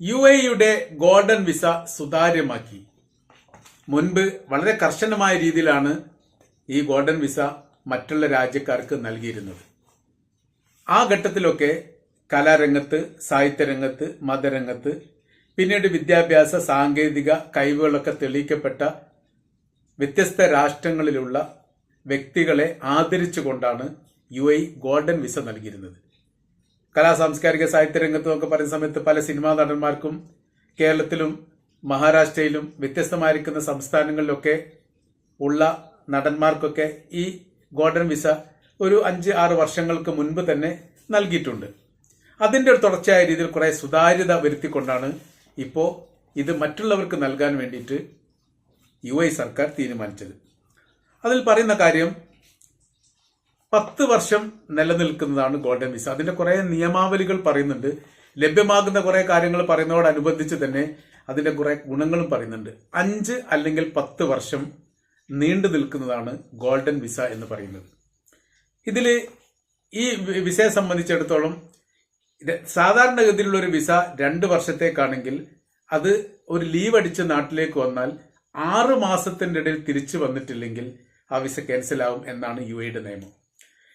U എയുടെ golden visa സുതാര്യമാക്കി. മുൻപ് വളരെ കർശനമായ രീതിയിലാണ് ഈ ഗോൾഡൻ വിസ മറ്റുള്ള രാജ്യക്കാർക്ക് നൽകിയിരുന്നത്. ആ ഘട്ടത്തിലൊക്കെ കലാരംഗത്ത് സാഹിത്യരംഗത്ത് മതരംഗത്ത് പിന്നീട് വിദ്യാഭ്യാസ സാങ്കേതിക കഴിവുകളൊക്കെ തെളിയിക്കപ്പെട്ട വ്യത്യസ്ത രാഷ്ട്രങ്ങളിലുള്ള വ്യക്തികളെ ആദരിച്ചുകൊണ്ടാണ് യു ഐ ഗോൾഡൻ വിസ നൽകിയിരുന്നത്. കലാ സാംസ്കാരിക സാഹിത്യ രംഗത്തും ഒക്കെ പറയുന്ന സമയത്ത് പല സിനിമാ നടന്മാർക്കും കേരളത്തിലും മഹാരാഷ്ട്രയിലും വ്യത്യസ്തമായിരിക്കുന്ന സംസ്ഥാനങ്ങളിലൊക്കെ ഉള്ള നടന്മാർക്കൊക്കെ ഈ ഗോൾഡൻ വിസ ഒരു അഞ്ച് ആറ് വർഷങ്ങൾക്ക് മുൻപ് തന്നെ നൽകിയിട്ടുണ്ട്. അതിന്റെ ഒരു തുടർച്ചയായ രീതിയിൽ കുറെ സുതാര്യത വരുത്തിക്കൊണ്ടാണ് ഇപ്പോൾ ഇത് മറ്റുള്ളവർക്ക് നൽകാൻ വേണ്ടിയിട്ട് യു സർക്കാർ തീരുമാനിച്ചത്. അതിൽ പറയുന്ന കാര്യം പത്ത് വർഷം നിലനിൽക്കുന്നതാണ് ഗോൾഡൻ വിസ. അതിന്റെ കുറെ നിയമാവലികൾ പറയുന്നുണ്ട്. ലഭ്യമാകുന്ന കുറെ കാര്യങ്ങൾ പറയുന്നതോടനുബന്ധിച്ച് തന്നെ അതിന്റെ കുറെ ഗുണങ്ങളും പറയുന്നുണ്ട്. അഞ്ച് അല്ലെങ്കിൽ പത്ത് വർഷം നീണ്ടു നിൽക്കുന്നതാണ് ഗോൾഡൻ വിസ എന്ന് പറയുന്നത്. ഇതിൽ ഈ വിസയെ സംബന്ധിച്ചിടത്തോളം സാധാരണഗതിയിലുള്ള ഒരു വിസ രണ്ട് വർഷത്തേക്കാണെങ്കിൽ അത് ഒരു ലീവ് അടിച്ച് നാട്ടിലേക്ക് വന്നാൽ ആറ് മാസത്തിന്റെ ഇടയിൽ തിരിച്ചു വന്നിട്ടില്ലെങ്കിൽ ആ വിസ ക്യാൻസൽ ആവും എന്നാണ് യു എയുടെ നിയമം.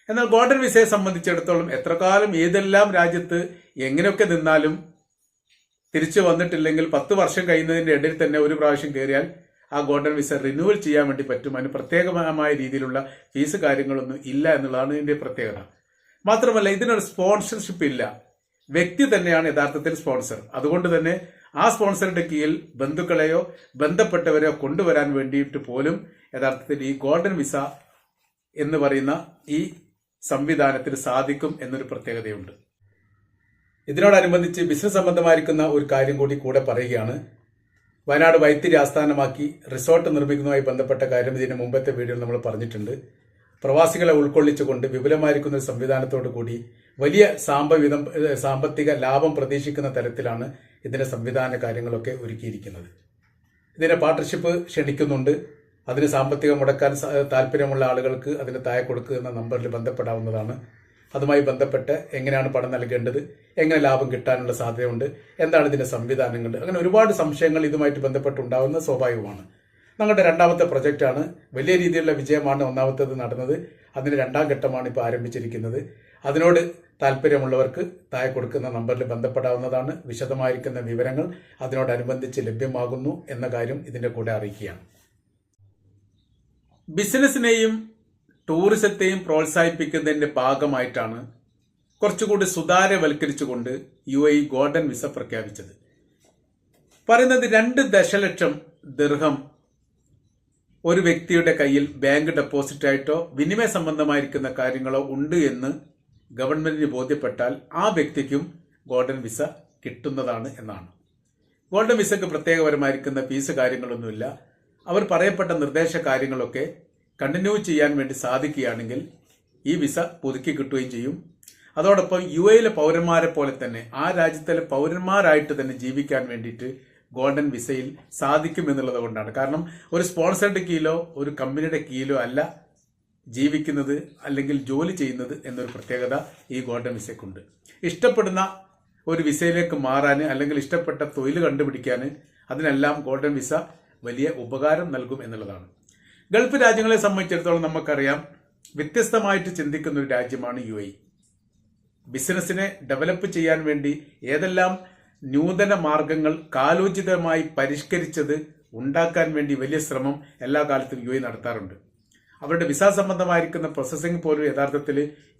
എന്നാൽ ഗോൾഡൻ വിസയെ സംബന്ധിച്ചിടത്തോളം എത്ര കാലം ഏതെല്ലാം രാജ്യത്ത് എങ്ങനെയൊക്കെ നിന്നാലും തിരിച്ചു വന്നിട്ടില്ലെങ്കിൽ പത്ത് വർഷം കഴിയുന്നതിന്റെ ഇടയിൽ തന്നെ ഒരു പ്രാവശ്യം കയറിയാൽ ആ ഗോൾഡൻ വിസ റിന്യൂവൽ ചെയ്യാൻ വേണ്ടി പറ്റും. അതിന് പ്രത്യേകമായ രീതിയിലുള്ള ഫീസ് കാര്യങ്ങളൊന്നും ഇല്ല എന്നുള്ളതാണ് ഇതിന്റെ പ്രത്യേകത. മാത്രമല്ല ഇതിനൊരു സ്പോൺസർഷിപ്പ് ഇല്ല. വ്യക്തി തന്നെയാണ് യഥാർത്ഥത്തിൽ സ്പോൺസർ അതുകൊണ്ട് തന്നെ ആ സ്പോൺസറുടെ കീഴിൽ ബന്ധുക്കളെയോ ബന്ധപ്പെട്ടവരെയോ കൊണ്ടുവരാൻ വേണ്ടിയിട്ട് പോലും യഥാർത്ഥത്തിൽ ഈ ഗോൾഡൻ വിസ എന്ന് പറയുന്ന ഈ സംവിധാനത്തിന് സാധിക്കും എന്നൊരു പ്രത്യേകതയുണ്ട്. ഇതിനോടനുബന്ധിച്ച് ബിസിനസ് സംബന്ധമായിരിക്കുന്ന ഒരു കാര്യം കൂടി കൂടെ പറയുകയാണ്. വയനാട് വൈത്തിരി ആസ്ഥാനമാക്കി റിസോർട്ട് നിർമ്മിക്കുന്നതുമായി ബന്ധപ്പെട്ട കാര്യം ഇതിന് മുമ്പത്തെ വീഡിയോയിൽ നമ്മൾ പറഞ്ഞിട്ടുണ്ട്. പ്രവാസികളെ ഉൾക്കൊള്ളിച്ചുകൊണ്ട് വിപുലമായിരിക്കുന്ന സംവിധാനത്തോടു കൂടി വലിയ സാമ്പവിധം സാമ്പത്തിക ലാഭം പ്രതീക്ഷിക്കുന്ന തരത്തിലാണ് ഇതിന്റെ സംവിധാന കാര്യങ്ങളൊക്കെ ഒരുക്കിയിരിക്കുന്നത്. ഇതിന്റെ പാർട്ണർഷിപ്പ് ക്ഷണിക്കുന്നുണ്ട്. അതിന് സാമ്പത്തികം മുടക്കാൻ താല്പര്യമുള്ള ആളുകൾക്ക് അതിന് താഴെ കൊടുക്കുക എന്ന നമ്പറിൽ ബന്ധപ്പെടാവുന്നതാണ്. അതുമായി ബന്ധപ്പെട്ട് എങ്ങനെയാണ് പണം നൽകേണ്ടത് എങ്ങനെ ലാഭം കിട്ടാനുള്ള സാധ്യതയുണ്ട് എന്താണ് ഇതിന്റെ സംവിധാനങ്ങൾ അങ്ങനെ ഒരുപാട് സംശയങ്ങൾ ഇതുമായിട്ട് ബന്ധപ്പെട്ടുണ്ടാവുന്ന സ്വാഭാവികമാണ്. ഞങ്ങളുടെ രണ്ടാമത്തെ പ്രൊജക്റ്റാണ്. വലിയ രീതിയിലുള്ള വിജയമാണ് ഒന്നാമത്തേത് നടന്നത്. അതിന് രണ്ടാം ഘട്ടമാണ് ഇപ്പോൾ ആരംഭിച്ചിരിക്കുന്നത്. അതിനോട് താല്പര്യമുള്ളവർക്ക് താഴെ കൊടുക്കുന്ന നമ്പറിൽ ബന്ധപ്പെടാവുന്നതാണ്. വിശദമായിരിക്കുന്ന വിവരങ്ങൾ അതിനോടനുബന്ധിച്ച് ലഭ്യമാകുന്നു എന്ന കാര്യം ഇതിന്റെ കൂടെ അറിയിക്കുകയാണ്. ബിസിനസിനെയും ടൂറിസത്തെയും പ്രോത്സാഹിപ്പിക്കുന്നതിന്റെ ഭാഗമായിട്ടാണ് കുറച്ചുകൂടി സുതാര്യവൽക്കരിച്ചുകൊണ്ട് യു എ ഗോൾഡൻ വിസ പ്രഖ്യാപിച്ചത്. പറയുന്നത് രണ്ട് ദശലക്ഷം ദീർഘം ഒരു വ്യക്തിയുടെ കയ്യിൽ ബാങ്ക് ഡെപ്പോസിറ്റായിട്ടോ വിനിമയ സംബന്ധമായിരിക്കുന്ന കാര്യങ്ങളോ ഉണ്ട് എന്ന് ഗവൺമെന്റിന് ബോധ്യപ്പെട്ടാൽ ആ വ്യക്തിക്കും ഗോൾഡൻ വിസ കിട്ടുന്നതാണ് എന്നാണ്. ഗോൾഡൻ വിസയ്ക്ക് പ്രത്യേകപരമായിരിക്കുന്ന ഫീസ് കാര്യങ്ങളൊന്നുമില്ല. അവർ പറയപ്പെട്ട നിർദ്ദേശ കാര്യങ്ങളൊക്കെ കണ്ടിന്യൂ ചെയ്യാൻ വേണ്ടി സാധിക്കുകയാണെങ്കിൽ ഈ വിസ പുതുക്കി കിട്ടുകയും ചെയ്യും. അതോടൊപ്പം യു എയിലെ പൗരന്മാരെ പോലെ തന്നെ ആ രാജ്യത്തിലെ പൗരന്മാരായിട്ട് തന്നെ ജീവിക്കാൻ വേണ്ടിയിട്ട് ഗോൾഡൻ വിസയിൽ സാധിക്കും എന്നുള്ളത് കൊണ്ടാണ്. കാരണം ഒരു സ്പോൺസർഡ് കീലോ ഒരു കമ്പനിയുടെ കീലോ അല്ല ജീവിക്കുന്നത് അല്ലെങ്കിൽ ജോലി ചെയ്യുന്നത് എന്നൊരു പ്രത്യേകത ഈ ഗോൾഡൻ വിസയ്ക്കുണ്ട്. ഇഷ്ടപ്പെടുന്ന ഒരു വിസയിലേക്ക് മാറാൻ അല്ലെങ്കിൽ ഇഷ്ടപ്പെട്ട തൊഴിൽ കണ്ടുപിടിക്കാൻ അതിനെല്ലാം ഗോൾഡൻ വിസ വലിയ ഉപകാരം നൽകും എന്നുള്ളതാണ്. ഗൾഫ് രാജ്യങ്ങളെ സംബന്ധിച്ചിടത്തോളം നമുക്കറിയാം വ്യത്യസ്തമായിട്ട് ചിന്തിക്കുന്ന ഒരു രാജ്യമാണ് യു ബിസിനസ്സിനെ ഡെവലപ്പ് ചെയ്യാൻ വേണ്ടി ഏതെല്ലാം നൂതന മാർഗങ്ങൾ കാലോചിതമായി പരിഷ്കരിച്ചത് ഉണ്ടാക്കാൻ വേണ്ടി വലിയ ശ്രമം എല്ലാ കാലത്തും യു നടത്താറുണ്ട്. അവരുടെ വിസ സംബന്ധമായിരിക്കുന്ന പ്രോസസ്സിംഗ് പോലും യഥാർത്ഥത്തിൽ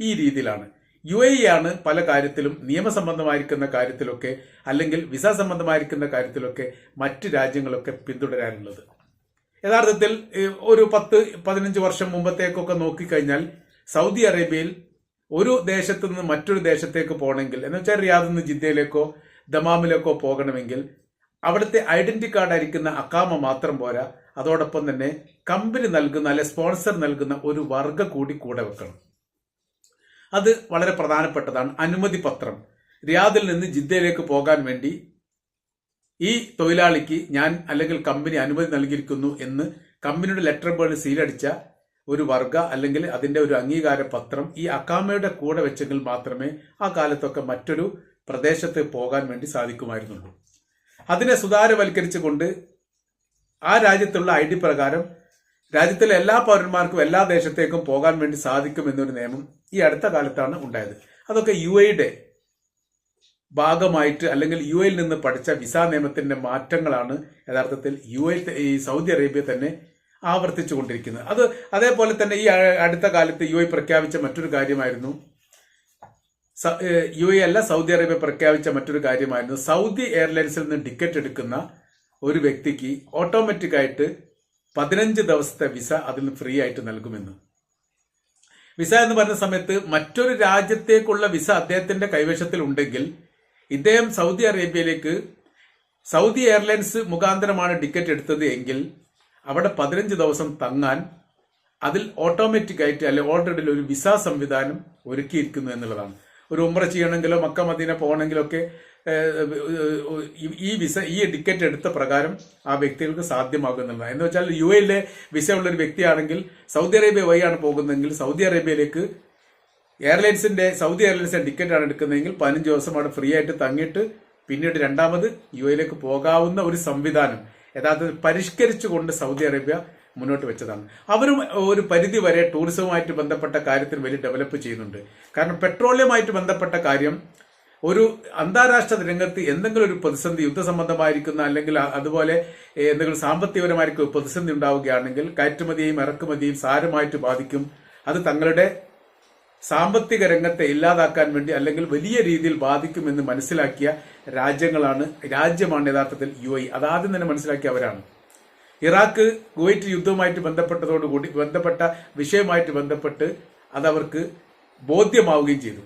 ഈ രീതിയിലാണ്. യു എ ആണ് പല കാര്യത്തിലും നിയമസംബന്ധമായിരിക്കുന്ന കാര്യത്തിലൊക്കെ അല്ലെങ്കിൽ വിസ സംബന്ധമായിരിക്കുന്ന കാര്യത്തിലൊക്കെ മറ്റ് രാജ്യങ്ങളൊക്കെ പിന്തുടരാനുള്ളത്. യഥാർത്ഥത്തിൽ ഒരു പത്ത് പതിനഞ്ച് വർഷം മുമ്പത്തേക്കൊക്കെ നോക്കിക്കഴിഞ്ഞാൽ സൗദി അറേബ്യയിൽ ഒരു ദേശത്ത് നിന്ന് മറ്റൊരു ദേശത്തേക്ക് പോകണമെങ്കിൽ എന്ന് വെച്ചാൽ റിയാദിൽ നിന്ന് ജിദ്ദയിലേക്കോ ദമാമിലേക്കോ പോകണമെങ്കിൽ അവിടുത്തെ ഐഡന്റി കാർഡ് ആയിരിക്കുന്ന അക്കാമ മാത്രം പോരാ. അതോടൊപ്പം തന്നെ കമ്പനി നൽകുന്ന അല്ലെ സ്പോൺസർ നൽകുന്ന ഒരു വർഗ കൂടി കൂടെ വെക്കണം. അത് വളരെ പ്രധാനപ്പെട്ടതാണ്. അനുമതി പത്രം റിയാദിൽ നിന്ന് ജിദ്ദയിലേക്ക് പോകാൻ വേണ്ടി ഈ തൊഴിലാളിക്ക് ഞാൻ അല്ലെങ്കിൽ കമ്പനി അനുമതി നൽകിയിരിക്കുന്നു എന്ന് കമ്പനിയുടെ ലെറ്റർ ബേർഡ് സീലടിച്ച ഒരു വർഗ അല്ലെങ്കിൽ അതിന്റെ ഒരു അംഗീകാര പത്രം ഈ അക്കാമയുടെ കൂടെ വെച്ചെങ്കിൽ മാത്രമേ ആ കാലത്തൊക്കെ മറ്റൊരു പ്രദേശത്ത് പോകാൻ വേണ്ടി സാധിക്കുമായിരുന്നുള്ളൂ അതിനെ സുതാര്യവൽക്കരിച്ചുകൊണ്ട് ആ രാജ്യത്തുള്ള ഐ ഡി പ്രകാരം രാജ്യത്തിലെ എല്ലാ പൗരന്മാർക്കും എല്ലാ ദേശത്തേക്കും പോകാൻ വേണ്ടി സാധിക്കും എന്നൊരു നിയമം ഈ അടുത്ത കാലത്താണ് ഉണ്ടായത്. അതൊക്കെ യു എയുടെ ഭാഗമായിട്ട് അല്ലെങ്കിൽ യു എയിൽ നിന്ന് പഠിച്ച വിസ നിയമത്തിന്റെ മാറ്റങ്ങളാണ് യഥാർത്ഥത്തിൽ യു എ ഈ സൗദി അറേബ്യ തന്നെ ആവർത്തിച്ചു കൊണ്ടിരിക്കുന്നത് അത് അതേപോലെ തന്നെ ഈ അടുത്ത കാലത്ത് യു എ പ്രഖ്യാപിച്ച മറ്റൊരു കാര്യമായിരുന്നു. യു എ അല്ല സൗദി അറേബ്യ പ്രഖ്യാപിച്ച മറ്റൊരു കാര്യമായിരുന്നു. സൗദി എയർലൈൻസിൽ നിന്ന് ടിക്കറ്റ് എടുക്കുന്ന ഒരു വ്യക്തിക്ക് ഓട്ടോമാറ്റിക് ആയിട്ട് പതിനഞ്ച് ദിവസത്തെ വിസ അതിന് ഫ്രീ ആയിട്ട് നൽകുമെന്ന്. വിസ എന്ന് പറഞ്ഞ സമയത്ത് മറ്റൊരു രാജ്യത്തേക്കുള്ള വിസ അദ്ദേഹത്തിന്റെ കൈവശത്തിൽ ഉണ്ടെങ്കിൽ ഇദ്ദേഹം സൗദി അറേബ്യയിലേക്ക് സൗദി എയർലൈൻസ് മുഖാന്തരമാണ് ടിക്കറ്റ് എടുത്തത് എങ്കിൽ അവിടെ പതിനഞ്ച് ദിവസം തങ്ങാൻ അതിൽ ഓട്ടോമാറ്റിക് ആയിട്ട് അല്ലെ ഓൾറെഡി ഒരു വിസ സംവിധാനം ഒരുക്കിയിരിക്കുന്നു എന്നുള്ളതാണ്. ഒരു ഉമ്ര ചെയ്യണമെങ്കിലോ മക്ക മദീന പോകണമെങ്കിലോ ഒക്കെ ഈ- വിസ ഈ ടിക്കറ്റ് എടുത്ത പ്രകാരം ആ വ്യക്തികൾക്ക് സാധ്യമാകുന്നില്ല എന്ന് വെച്ചാൽ യു എയിലെ വിസ ഉള്ള ഒരു വ്യക്തിയാണെങ്കിൽ സൗദി അറേബ്യ വഴിയാണ് പോകുന്നതെങ്കിൽ സൗദി അറേബ്യയിലേക്ക് എയർലൈൻസിന്റെ സൗദി എയർലൈൻസിന്റെ ടിക്കറ്റ് ആണ് എടുക്കുന്നതെങ്കിൽ പതിനഞ്ച് ദിവസം അവിടെ ഫ്രീ ആയിട്ട് തങ്ങിയിട്ട് പിന്നീട് രണ്ടാമത് യു എയിലേക്ക് പോകാവുന്ന ഒരു സംവിധാനം യഥാർത്ഥത്തിൽ പരിഷ്കരിച്ചുകൊണ്ട് സൗദി അറേബ്യ മുന്നോട്ട് വെച്ചതാണ്. അവരും ഒരു പരിധി വരെ ടൂറിസവുമായിട്ട് ബന്ധപ്പെട്ട കാര്യത്തിൽ വലിയ ഡെവലപ്പ് ചെയ്യുന്നുണ്ട്. കാരണം പെട്രോളിയമായിട്ട് ബന്ധപ്പെട്ട കാര്യം ഒരു അന്താരാഷ്ട്ര രംഗത്ത് എന്തെങ്കിലും ഒരു പ്രതിസന്ധി യുദ്ധസംബന്ധമായിരിക്കുന്ന അല്ലെങ്കിൽ അതുപോലെ എന്തെങ്കിലും സാമ്പത്തികപരമായിരിക്കും പ്രതിസന്ധി ഉണ്ടാവുകയാണെങ്കിൽ കയറ്റുമതിയെയും ഇറക്കുമതിയും സാരമായിട്ട് ബാധിക്കും. അത് തങ്ങളുടെ സാമ്പത്തിക രംഗത്തെ ഇല്ലാതാക്കാൻ വേണ്ടി അല്ലെങ്കിൽ വലിയ രീതിയിൽ ബാധിക്കുമെന്ന് മനസ്സിലാക്കിയ രാജ്യങ്ങളാണ് രാജ്യമാണ് യഥാർത്ഥത്തിൽ യു ഐ അതാദ്യം തന്നെ മനസ്സിലാക്കിയവരാണ് ഇറാഖ് കുവൈറ്റ് യുദ്ധവുമായിട്ട് ബന്ധപ്പെട്ടതോടുകൂടി ബന്ധപ്പെട്ട വിഷയവുമായിട്ട് ബന്ധപ്പെട്ട് അതവർക്ക് ബോധ്യമാവുകയും ചെയ്തു.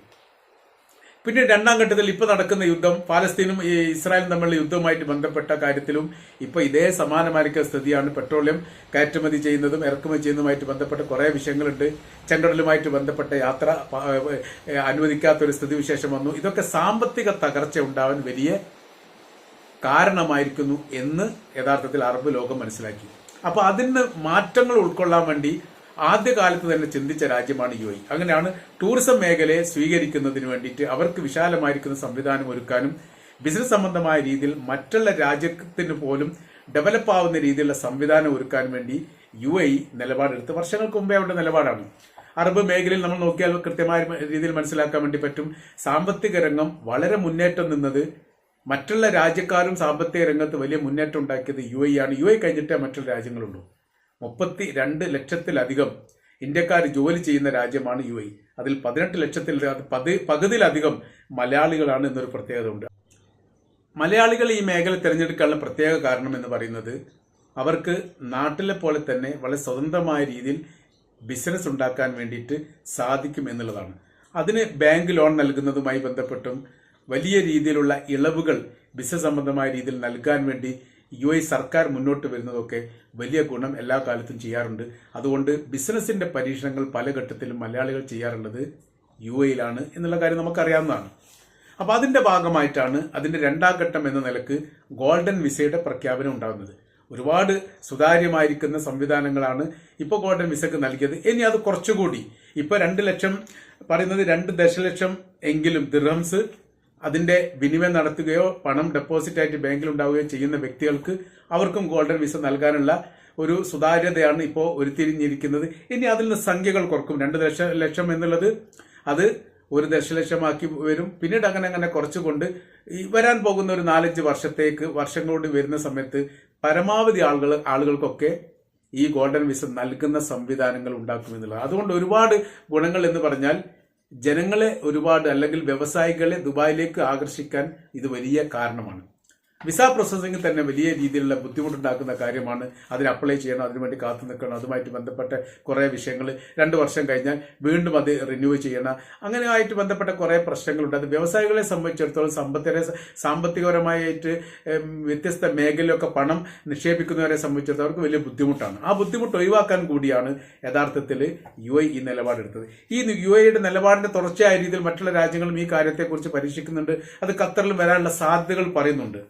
പിന്നെ രണ്ടാം ഘട്ടത്തിൽ ഇപ്പൊ നടക്കുന്ന യുദ്ധം പാലസ്തീനും ഇസ്രായേലും തമ്മിലുള്ള യുദ്ധവുമായിട്ട് ബന്ധപ്പെട്ട കാര്യത്തിലും ഇപ്പൊ ഇതേ സമാനമായിരിക്കുന്ന സ്ഥിതിയാണ്. പെട്രോളിയം കയറ്റുമതി ചെയ്യുന്നതും ഇറക്കുമതി ചെയ്യുന്നതുമായിട്ട് ബന്ധപ്പെട്ട കുറെ വിഷയങ്ങളുണ്ട്. ചെങ്കടലുമായിട്ട് ബന്ധപ്പെട്ട യാത്ര അനുവദിക്കാത്ത ഒരു സ്ഥിതിവിശേഷം വന്നു. ഇതൊക്കെ സാമ്പത്തിക തകർച്ച ഉണ്ടാവാൻ വലിയ കാരണമായിരിക്കുന്നു എന്ന് യഥാർത്ഥത്തിൽ അറബ് ലോകം മനസ്സിലാക്കി. അപ്പൊ അതിന് മാറ്റങ്ങൾ ഉൾക്കൊള്ളാൻ വേണ്ടി ആദ്യകാലത്ത് തന്നെ ചിന്തിച്ച രാജ്യമാണ് യു അങ്ങനെയാണ് ടൂറിസം മേഖലയെ സ്വീകരിക്കുന്നതിന് വേണ്ടിയിട്ട് അവർക്ക് വിശാലമായിരിക്കുന്ന സംവിധാനം ഒരുക്കാനും ബിസിനസ് സംബന്ധമായ രീതിയിൽ മറ്റുള്ള രാജ്യത്തിന് പോലും ഡെവലപ്പ് ആവുന്ന രീതിയിലുള്ള സംവിധാനം ഒരുക്കാൻ വേണ്ടി യു ഐ നിലപാടെടുത്ത് വർഷങ്ങൾക്ക് മുമ്പേ അവരുടെ നിലപാടാണ്. അറബ് മേഖലയിൽ നമ്മൾ നോക്കിയാൽ കൃത്യമായ രീതിയിൽ മനസ്സിലാക്കാൻ വേണ്ടി പറ്റും. സാമ്പത്തിക രംഗം വളരെ മുന്നേറ്റം നിന്നത് മറ്റുള്ള രാജ്യക്കാരും സാമ്പത്തിക രംഗത്ത് വലിയ മുന്നേറ്റം ഉണ്ടാക്കിയത് യു എ ആണ്. യു എ കഴിഞ്ഞിട്ടേ മറ്റുള്ള രാജ്യങ്ങളുള്ളൂ. മുപ്പത്തി രണ്ട് ലക്ഷത്തിലധികം ഇന്ത്യക്കാർ ജോലി ചെയ്യുന്ന രാജ്യമാണ് യു എ. അതിൽ പതിനെട്ട് ലക്ഷത്തിൽ പതി പകുതിയിലധികം മലയാളികളാണ് എന്നൊരു പ്രത്യേകത ഉണ്ട്. മലയാളികൾ ഈ മേഖല തിരഞ്ഞെടുക്കാനുള്ള പ്രത്യേക കാരണം എന്ന് പറയുന്നത് അവർക്ക് നാട്ടിലെ പോലെ തന്നെ വളരെ സ്വതന്ത്രമായ രീതിയിൽ ബിസിനസ് ഉണ്ടാക്കാൻ വേണ്ടിയിട്ട് സാധിക്കും എന്നുള്ളതാണ്. അതിന് ബാങ്ക് ലോൺ നൽകുന്നതുമായി ബന്ധപ്പെട്ടും വലിയ രീതിയിലുള്ള ഇളവുകൾ ബിസിനസ് സംബന്ധമായ രീതിയിൽ നൽകാൻ വേണ്ടി യു എ സർക്കാർ മുന്നോട്ട് വരുന്നതൊക്കെ വലിയ ഗുണം എല്ലാ കാലത്തും ചെയ്യാറുണ്ട്. അതുകൊണ്ട് ബിസിനസിന്റെ പരീക്ഷണങ്ങൾ പല ഘട്ടത്തിലും മലയാളികൾ ചെയ്യാറുള്ളത് യു എയിലാണ് എന്നുള്ള കാര്യം നമുക്കറിയാവുന്നതാണ്. അപ്പോൾ അതിന്റെ ഭാഗമായിട്ടാണ് അതിന്റെ രണ്ടാം ഘട്ടം എന്ന നിലയ്ക്ക് ഗോൾഡൻ വിസയുടെ പ്രഖ്യാപനം ഉണ്ടാകുന്നത്. ഒരുപാട് സുതാര്യമായിരിക്കുന്ന സംവിധാനങ്ങളാണ് ഇപ്പോൾ ഗോൾഡൻ വിസക്ക് നൽകിയത്. ഇനി അത് കുറച്ചുകൂടി. ഇപ്പോൾ രണ്ട് ലക്ഷം പറയുന്നത് രണ്ട് ദശലക്ഷം എങ്കിലും ദിർഹംസ് അതിന്റെ വിനിമയം നടത്തുകയോ പണം ഡെപ്പോസിറ്റ് ആയിട്ട് ബാങ്കിൽ ഉണ്ടാവുകയോ ചെയ്യുന്ന വ്യക്തികൾക്ക് അവർക്കും ഗോൾഡൻ വിസ നൽകാനുള്ള ഒരു സുതാര്യതയാണ് ഇപ്പോൾ ഉരുത്തിരിഞ്ഞിരിക്കുന്നത്. ഇനി അതിൽ നിന്ന് സംഖ്യകൾ കുറക്കും. രണ്ട് ദശ ലക്ഷം എന്നുള്ളത് അത് ഒരു ദശലക്ഷമാക്കി വരും. പിന്നീട് അങ്ങനെ അങ്ങനെ കുറച്ചുകൊണ്ട് വരാൻ പോകുന്ന ഒരു നാലഞ്ച് വർഷത്തേക്ക് വർഷങ്ങളോട് വരുന്ന സമയത്ത് പരമാവധി ആളുകൾ ആളുകൾക്കൊക്കെ ഈ ഗോൾഡൻ വിസ നൽകുന്ന സംവിധാനങ്ങൾ ഉണ്ടാക്കുമെന്നുള്ളത് അതുകൊണ്ട് ഒരുപാട് ഗുണങ്ങൾ എന്ന് പറഞ്ഞാൽ ജനങ്ങളെ ഒരുപാട് അല്ലെങ്കിൽ വ്യവസായികളെ ദുബായിലേക്ക് ആകർഷിക്കാൻ ഇത് വലിയ കാരണമാണ്. വിസ പ്രോസസ്സിംഗ് തന്നെ വലിയ രീതിയിലുള്ള ബുദ്ധിമുട്ടുണ്ടാക്കുന്ന കാര്യമാണ്. അതിന് അപ്ലൈ ചെയ്യണം അതിനുവേണ്ടി കാത്തു നിൽക്കണം. അതുമായിട്ട് ബന്ധപ്പെട്ട കുറേ വിഷയങ്ങൾ രണ്ട് വർഷം കഴിഞ്ഞാൽ വീണ്ടും അത് റിന്യൂ ചെയ്യണം. അങ്ങനെ ആയിട്ട് ബന്ധപ്പെട്ട കുറേ പ്രശ്നങ്ങളുണ്ട്. അത് വ്യവസായികളെ സംബന്ധിച്ചിടത്തോളം സമ്പത്തിനെ സാമ്പത്തികപരമായിട്ട് വ്യത്യസ്ത മേഖലയിലൊക്കെ പണം നിക്ഷേപിക്കുന്നവരെ സംബന്ധിച്ചിടത്തോളം അവർക്ക് വലിയ ബുദ്ധിമുട്ടാണ്. ആ ബുദ്ധിമുട്ട് ഒഴിവാക്കാൻ കൂടിയാണ് യഥാർത്ഥത്തിൽ യു ഐ ഈ നിലപാടെടുത്തത്. ഈ യു ഐയുടെ നിലപാടിന്റെ തുടർച്ചയായ രീതിയിൽ മറ്റുള്ള രാജ്യങ്ങളും ഈ കാര്യത്തെക്കുറിച്ച് പരീക്ഷിക്കുന്നുണ്ട്. അത് ഖത്തറിൽ വരാനുള്ള സാധ്യതകൾ പറയുന്നുണ്ട്.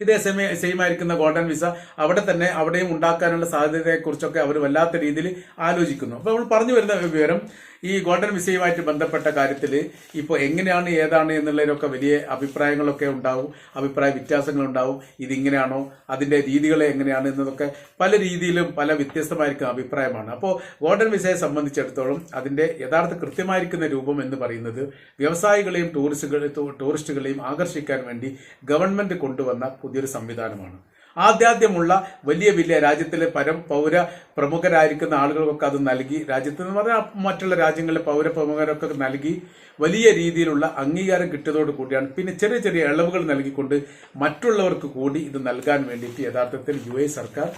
ഇതേ സമയം സെയിം ആയിരിക്കുന്ന ഗോൾഡൻ വിസ അവിടെ തന്നെ അവിടെയും ഉണ്ടാക്കാനുള്ള സാധ്യതയെക്കുറിച്ചൊക്കെ അവർ വല്ലാത്ത രീതിയിൽ ആലോചിക്കുന്നു. അപ്പോൾ നമ്മൾ പറഞ്ഞു വരുന്ന വിവരം ഈ ഗോൾഡൻ വിസയുമായിട്ട് ബന്ധപ്പെട്ട കാര്യത്തിൽ ഇപ്പോൾ എങ്ങനെയാണ് ഏതാണ് എന്നുള്ളതിനൊക്കെ വലിയ അഭിപ്രായങ്ങളൊക്കെ ഉണ്ടാവും അഭിപ്രായ വ്യത്യാസങ്ങൾ ഉണ്ടാവും. ഇതിങ്ങനെയാണോ? അതിന്റെ രീതികൾ എങ്ങനെയാണ് എന്നതൊക്കെ പല രീതിയിലും പല വ്യത്യസ്തമായിരിക്കും അഭിപ്രായമാണ്. അപ്പോൾ ഗോൾഡൻ വിസയെ സംബന്ധിച്ചിടത്തോളം അതിന്റെ യഥാർത്ഥ കൃത്യമായിരിക്കുന്ന രൂപം എന്ന് പറയുന്നത് വ്യവസായികളെയും ടൂറിസ്റ്റുകളെ ടൂറിസ്റ്റുകളെയും ആകർഷിക്കാൻ വേണ്ടി ഗവൺമെന്റ് കൊണ്ടുവന്ന പുതിയൊരു സംവിധാനമാണ്. ആദ്യാദ്യമുള്ള വലിയ വലിയ രാജ്യത്തിലെ പരം പൗര പ്രമുഖരായിരിക്കുന്ന ആളുകൾക്കൊക്കെ അത് നൽകി രാജ്യത്ത് എന്ന് പറഞ്ഞാൽ മറ്റുള്ള രാജ്യങ്ങളിലെ പൗര പ്രമുഖരൊക്കെ നൽകി വലിയ രീതിയിലുള്ള അംഗീകാരം കിട്ടിയതോട് കൂടിയാണ്. പിന്നെ ചെറിയ ചെറിയ ഇളവുകൾ നൽകിക്കൊണ്ട് മറ്റുള്ളവർക്ക് കൂടി ഇത് നൽകാൻ വേണ്ടിയിട്ട് യഥാർത്ഥത്തിൽ യു സർക്കാർ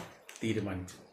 തീരുമാനിച്ചു